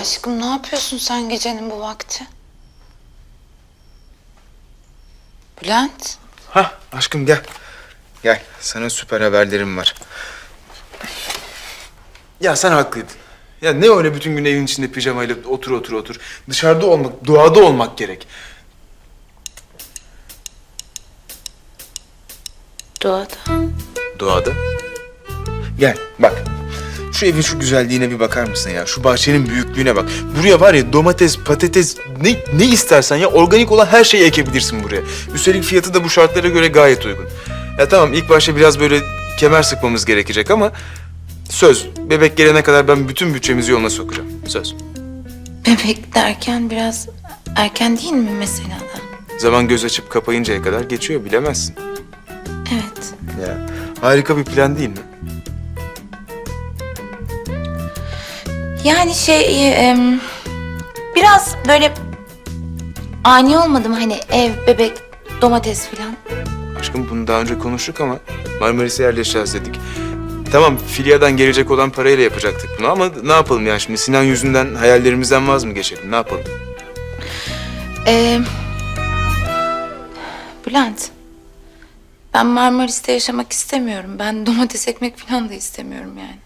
Aşkım ne yapıyorsun sen gecenin bu vakti? Bülent. Hah aşkım gel. Gel sana süper haberlerim var. Ya sen haklıydın. Ya ne öyle bütün gün evin içinde pijamayla otur otur otur. Dışarıda olmak, doğada olmak gerek. Doğada. Doğada? Gel bak. Şu evin şu güzelliğine bir bakar mısın ya? Şu bahçenin büyüklüğüne bak. Buraya var ya domates, patates ne, ne istersen ya organik olan her şeyi ekebilirsin buraya. Üstelik fiyatı da bu şartlara göre gayet uygun. Ya tamam ilk başta biraz böyle kemer sıkmamız gerekecek ama söz bebek gelene kadar ben bütün bütçemizi yoluna sokacağım. Söz. Bebek derken biraz erken değil mi mesela da? Zaman göz açıp kapayıncaya kadar geçiyor bilemezsin. Evet. Ya harika bir plan değil mi? Yani şey em, biraz böyle ani olmadı mı hani ev, bebek, domates filan? Aşkım bunu daha önce konuştuk ama Marmaris'e yerleşeceğiz dedik. Tamam Filya'dan gelecek olan parayla yapacaktık bunu ama ne yapalım ya şimdi Sinan yüzünden hayallerimizden vaz mı geçelim ne yapalım? Ee, Bülent, ben Marmaris'te yaşamak istemiyorum. Ben domates ekmek falan da istemiyorum yani.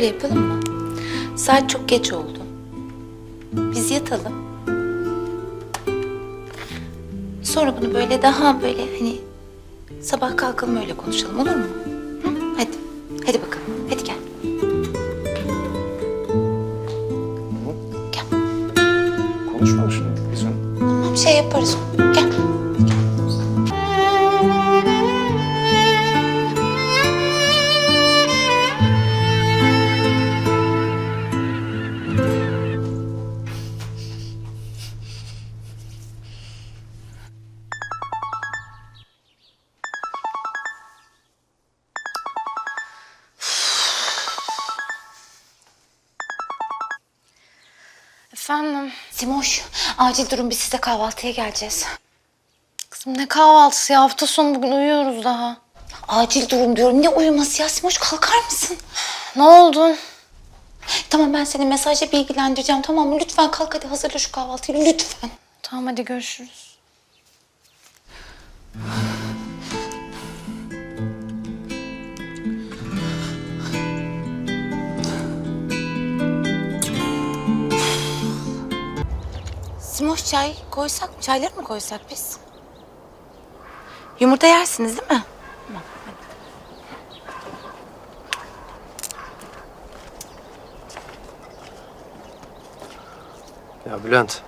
Şöyle yapalım mı? Saat çok geç oldu. Biz yatalım. Sonra bunu böyle daha böyle hani sabah kalkalım öyle konuşalım olur mu? Hı? Hadi. Hadi bakalım. Hadi gel. Gel. Konuşma şimdi. Tamam şey yaparız. Gel. Efendim? Simoş, acil durum biz size kahvaltıya geleceğiz. Kızım ne kahvaltısı ya? Hafta sonu bugün uyuyoruz daha. Acil durum diyorum. Ne uyuması ya Simoş kalkar mısın? Ne oldu? Tamam ben seni mesajla bilgilendireceğim tamam mı? Lütfen kalk hadi hazırla şu kahvaltıyı lütfen. Tamam hadi görüşürüz. Simoş çay koysak mı? Çayları mı koysak biz? Yumurta yersiniz değil mi? Tamam. Ya Bülent.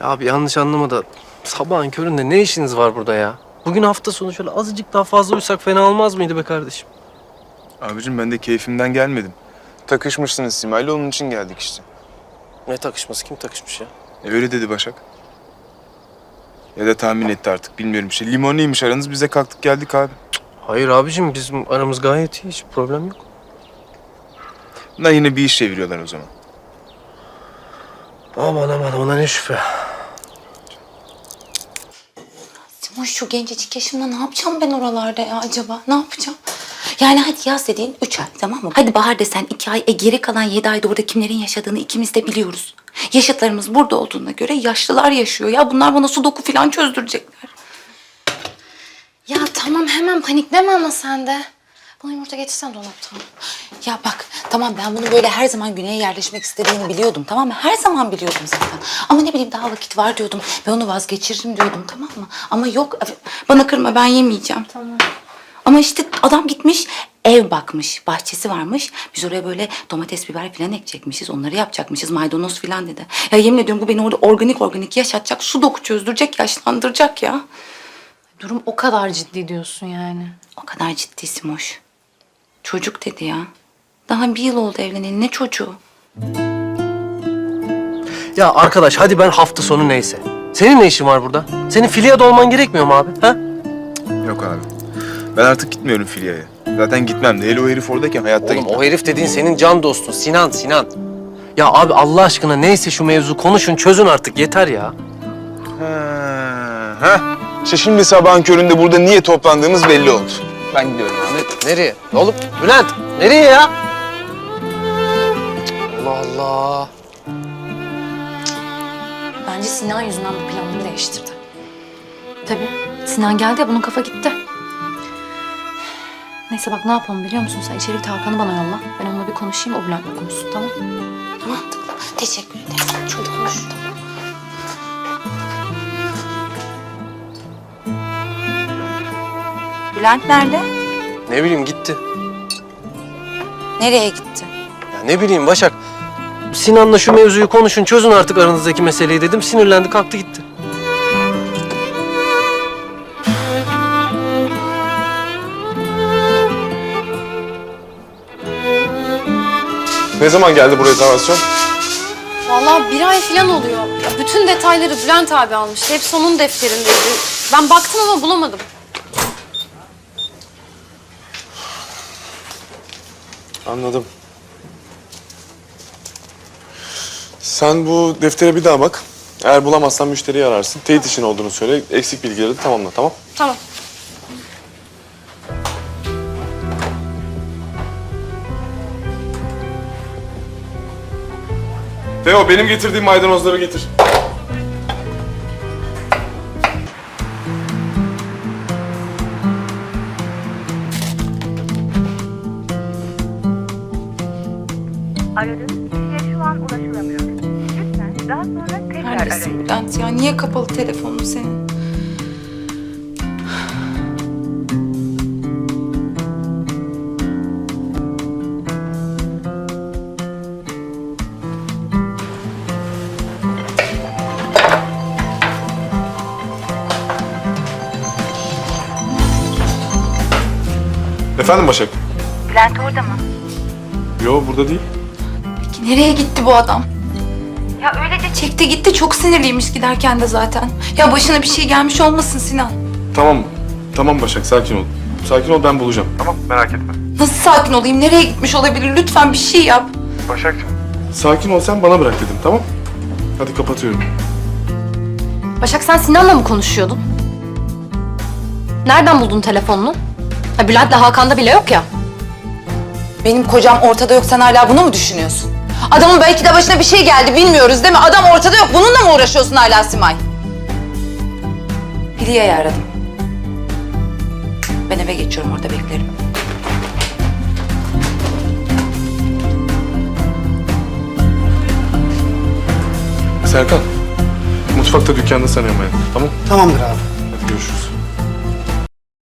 Ya abi yanlış anlama da sabahın köründe ne işiniz var burada ya? Bugün hafta sonu şöyle azıcık daha fazla uyusak fena olmaz mıydı be kardeşim? Abicim ben de keyfimden gelmedim. Takışmışsınız Simay'la onun için geldik işte. Ne takışması? Kim takışmış ya? E, öyle dedi Başak. Ya da tahmin etti artık bilmiyorum bir şey. Limonluymuş aranız bize kalktık geldik abi. Hayır abicim bizim aramız gayet iyi. Hiç problem yok. Bunlar yine bir iş çeviriyorlar o zaman. Aman aman ona ne şüphe. Simoş şu gencecik yaşımda ne yapacağım ben oralarda ya acaba? Ne yapacağım? Yani hadi yaz dediğin üç ay tamam mı? Hadi bahar desen iki ay. E geri kalan yedi ayda orada kimlerin yaşadığını ikimiz de biliyoruz. Yaşıtlarımız burada olduğuna göre yaşlılar yaşıyor. Ya bunlar bana sudoku falan çözdürecekler. Ya tamam hemen panikleme ama sen de. Bana yumurta getirsen dolaptan. Ya bak tamam ben bunu böyle her zaman güneye yerleşmek istediğini biliyordum tamam mı? Her zaman biliyordum zaten. Ama ne bileyim daha vakit var diyordum. Ben onu vazgeçiririm diyordum tamam mı? Ama yok bana kırma ben yemeyeceğim. Tamam. Ama işte adam gitmiş ev bakmış. Bahçesi varmış. Biz oraya böyle domates, biber falan ekecekmişiz. Onları yapacakmışız. Maydanoz falan dedi. Ya yemin ediyorum bu beni orada organik organik yaşatacak. Su doku çözdürecek, yaşlandıracak ya. Durum o kadar ciddi diyorsun yani. O kadar ciddi Simoş. Çocuk dedi ya. Daha bir yıl oldu evleneli. Ne çocuğu? Ya arkadaş hadi ben hafta sonu neyse. Senin ne işin var burada? Senin Filya'da olman gerekmiyor mu abi? Ha? Yok abi. Ben artık gitmiyorum Filya'ya. Zaten gitmem de. Hele o herif oradayken hayatta Oğlum gitmem. o herif dediğin senin can dostun Sinan Sinan. Ya abi Allah aşkına neyse şu mevzu konuşun çözün artık yeter ya. Ha, ha. İşte şimdi sabahın köründe burada niye toplandığımız belli oldu. Ben gidiyorum. Ne, nereye? Oğlum Bülent nereye ya? Allah Allah. Bence Sinan yüzünden bu planını değiştirdi. Tabii. Sinan geldi ya bunun kafa gitti. Neyse bak ne yapalım biliyor musun? Sen içeri git Hakan'ı bana yolla. Ben onunla bir konuşayım o Bülent'le konuşsun tamam Mantıklı. Teşekkür ederim. Çok hoş. Bülent nerede? Ne bileyim gitti. Nereye gitti? Ya ne bileyim Başak. Sinan'la şu mevzuyu konuşun çözün artık aranızdaki meseleyi dedim. Sinirlendi kalktı gitti. Ne zaman geldi bu rezervasyon? Vallahi bir ay falan oluyor. Ya bütün detayları Bülent abi almıştı. Hepsi onun defterindeydi. Ben baktım ama bulamadım. Anladım. Sen bu deftere bir daha bak. Eğer bulamazsan müşteriyi ararsın. Teyit işin olduğunu söyle. Eksik bilgileri de tamamla tamam? Tamam. Teo benim getirdiğim maydanozları getir. Aradığınız kişiye şu an ulaşılamıyor. Lütfen daha sonra tekrar Neredesin arayın. Bülent ya? Niye kapalı telefonun senin? Efendim Başak? Bülent orada mı? Yo burada değil. Peki nereye gitti bu adam? Ya öylece Çekti gitti. Çok sinirliymiş giderken de zaten. Ya başına bir şey gelmiş olmasın Sinan. Tamam. Tamam Başak sakin ol. Sakin ol ben bulacağım. Tamam merak etme. Nasıl sakin olayım? Nereye gitmiş olabilir? Lütfen bir şey yap. Sakin ol sen bana bırak dedim tamam? Hadi kapatıyorum. Başak sen Sinan'la mı konuşuyordun? Nereden buldun telefonunu? Ha, Bülent'le Hakan'da bile yok ya. Benim kocam ortada yok. Sen hala bunu mu düşünüyorsun? Adamın belki de başına bir şey geldi. Bilmiyoruz değil mi? Adam ortada yok. Bununla mı uğraşıyorsun hala Simay? Hilya'yı aradım. Ben eve geçiyorum. Orada beklerim. Serkan. Mutfakta dükkanda sen yemeğe. Tamam? Tamamdır abi. Hadi görüşürüz.